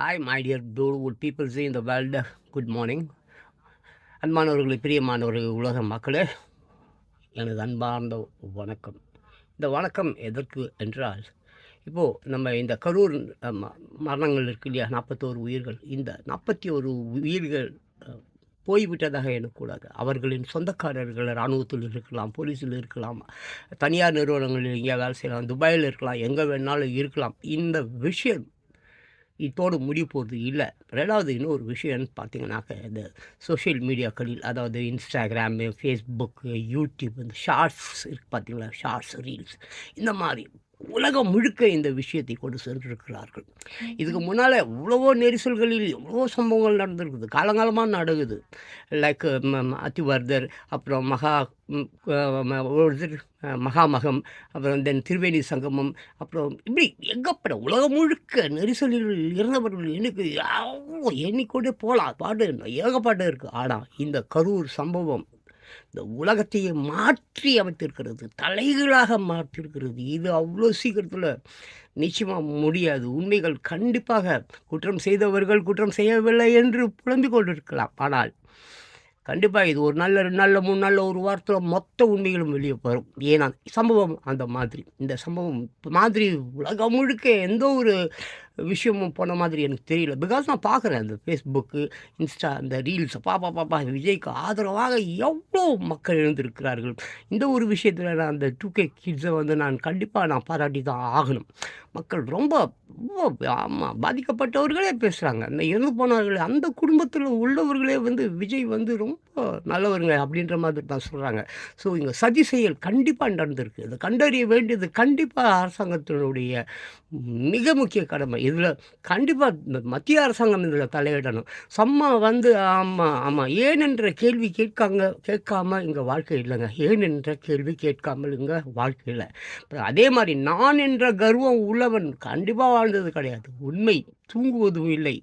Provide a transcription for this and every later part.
Hi my dear beautiful peoples in the world good morning அன்பானவர்களே பிரியமானவர்கள் உலக மக்களே எனது அன்பார்ந்த வணக்கம். இந்த வணக்கம் எதற்கு என்றால் இப்போது நம்ம இந்த கரூர் ம- மரணங்கள் இருக்கு இல்லையா? நாற்பத்தோரு உயிர்கள். இந்த நாற்பத்தி ஒரு உயிர்கள் போய்விட்டதாக எண்ணக்கூடாது. அவர்களின் சொந்தக்காரர்கள் இராணுவத்தில் இருக்கலாம் போலீஸில் இருக்கலாம் தனியார் நிறுவனங்களில் எங்கேயா வேலை செய்யலாம் துபாயில் இருக்கலாம் எங்கே வேணாலும் இருக்கலாம். இந்த விஷயம் இதோடு முடிவு போகிறது இல்லை. ரெண்டாவது இன்னொரு விஷயம்னு பார்த்தீங்கன்னாக்க இந்த சோஷியல் மீடியாக்களில் அதாவது இன்ஸ்டாகிராமு ஃபேஸ்புக்கு யூடியூப் இந்த ஷார்ட்ஸ் இருக்குது பார்த்தீங்களா ஷார்ட்ஸ் ரீல்ஸ் இந்த மாதிரி உலகம் முழுக்க இந்த விஷயத்தை கொண்டு சென்றிருக்கிறார்கள் இதுக்கு முன்னால் எவ்வளவோ நெரிசல்களில் எவ்வளவோ சம்பவங்கள் நடந்திருக்குது. காலங்காலமாக நடக்குது. லைக் அத்திவர்தர் அப்புறம் மகா ம், அஹ், ம- ஒரு இது, அஹ், மகாமகம் அப்புறம் தென் திருவேணி சங்கமம் அப்புறம் இப்படி எங்கப்பட உலகம் முழுக்க நெரிசலில் இருந்தவர்கள் எனக்கு யாவோ எண்ணிக்கொண்டே போகலாம். பாட்டு ஏகப்பாட்டு இருக்குது ஆனால் இந்த கரூர் சம்பவம் இந்த உலகத்தையே மாற்றி அமைத்திருக்கிறது தலைகளாக மாற்றிருக்கிறது. இது அவ்வளோ சீக்கிரத்தில் நிச்சயமாக முடியாது. உண்மைகள் கண்டிப்பாக குற்றம் செய்தவர்கள் குற்றம் செய்யவில்லை என்று புலம்பிக் கொண்டிருக்கலாம். ஆனால் கண்டிப்பாக இது ஒரு நல்ல ரெண்டு நாளில் மூணு நாளில் ஒரு வாரத்தில் மொத்த உண்மைகளும் வெளியே வரும். ஏன்னா சம்பவம் அந்த மாதிரி. இந்த சம்பவம் மாதிரி உலகம் முழுக்க எந்த ஒரு விஷயமும் போன மாதிரி எனக்கு தெரியல. பிகாஸ் நான் பார்க்குறேன் அந்த ஃபேஸ்புக்கு இன்ஸ்டா அந்த ரீல்ஸ் பாப்பா பாப்பா விஜய்க்கு ஆதரவாக எவ்வளோ மக்கள் எழுந்திருக்கிறார்கள். இந்த ஒரு விஷயத்தில் நான் அந்த டூ கே கிட்ஸை வந்து நான் கண்டிப்பாக நான் பாராட்டி தான் ஆகணும். மக்கள் ரொம்ப ரொம்ப ஆமாம் பாதிக்கப்பட்டவர்களே பேசுகிறாங்க அந்த இறந்து போனவர்களே அந்த குடும்பத்தில் உள்ளவர்களே வந்து விஜய் வந்து ரொம்ப நல்லவருங்க அப்படின்ற மாதிரி தான் சொல்கிறாங்க ஸோ இங்கே சதி செயல் கண்டிப்பாக நடந்திருக்கு. இதை கண்டறிய வேண்டியது கண்டிப்பாக அரசாங்கத்தினுடைய மிக முக்கிய கடமை. இதில் கண்டிப்பாக மத்திய அரசாங்கம் இதில் தலையிடணும். சம்மா வந்து ஆமாம் ஆமாம் ஏனென்ற கேள்வி கேட்காங்க கேட்காம இங்கே வாழ்க்கை இல்லைங்க. ஏனென்ற கேள்வி கேட்காமல் இங்கே வாழ்க்கை இல்லை. அப்புறம் அதே மாதிரி நான் என்ற கர்வம் உள்ளவன் கண்டிப்பாக வாழ்ந்தது கிடையாது. உண்மை தூங்குவதும் இல்லை.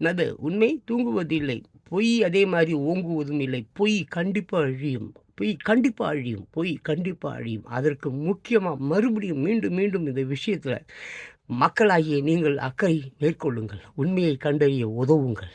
என்னது? உண்மை தூங்குவது இல்லை. பொய் அதே மாதிரி ஓங்குவதும் இல்லை. பொய் கண்டிப்பாக அழியும். பொய் கண்டிப்பாக அழியும். பொய் கண்டிப்பாக அழியும். அதற்கு முக்கியமாக மறுபடியும் மீண்டும் மீண்டும் இந்த விஷயத்தில் மக்களாகிய நீங்கள் அக்கறை மேற்கொள்ளுங்கள். உண்மையை கண்டறிய உதவுங்கள்.